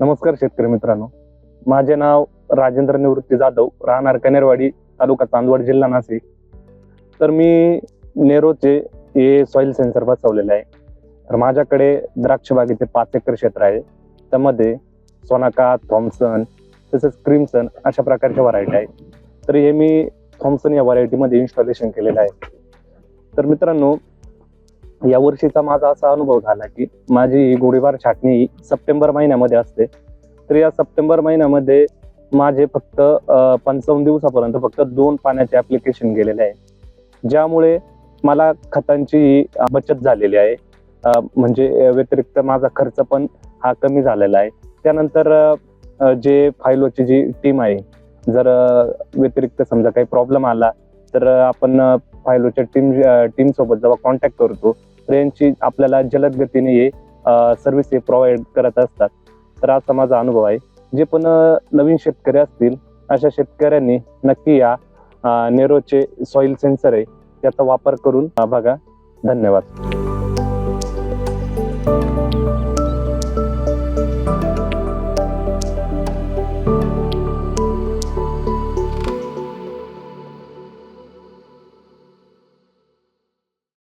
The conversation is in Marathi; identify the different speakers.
Speaker 1: नमस्कार शेतकरी मित्रांनो. माझे नाव राजेंद्र निवृत्ती जाधव राहणार कनेरवाडी तालुका चांदवड जिल्हा नाशिक. तर मी नेरोचे हे सॉइल सेन्सर बसवलेले आहे. तर माझ्याकडे द्राक्ष बागेचे पाच एकर क्षेत्र आहे. त्यामध्ये सोनाका थॉम्सन तसेच क्रिमसन अशा प्रकारच्या व्हरायटी आहे. तर हे मी थॉम्सन या व्हरायटीमध्ये इन्स्टॉलेशन केलेलं आहे. तर मित्रांनो या वर्षीचा माझा असा अनुभव झाला की माझी गोळीबार छाटणी सप्टेंबर महिन्यामध्ये असते. तर या सप्टेंबर महिन्यामध्ये माझे फक्त पंचावन्न दिवसापर्यंत फक्त दोन पाण्याचे ॲप्लिकेशन गेलेले आहे. ज्यामुळे मला खतांची बचत झालेली आहे. म्हणजे व्यतिरिक्त माझा खर्च पण हा कमी झालेला आहे. त्यानंतर जे फायलोची जी टीम आहे जर व्यतिरिक्त समजा काही प्रॉब्लेम आला तर आपण फायलोच्या टीम टीमसोबत जेव्हा कॉन्टॅक्ट करतो ट्रेनची आपल्याला जलद गतीने हे सर्व्हिस हे प्रोव्हाइड करत असतात. तर असा माझा अनुभव आहे. जे पण नवीन शेतकरी असतील अशा शेतकऱ्यांनी नक्की या नेरोचे सॉइल सेन्सर आहे त्याचा वापर करून बघा. धन्यवाद.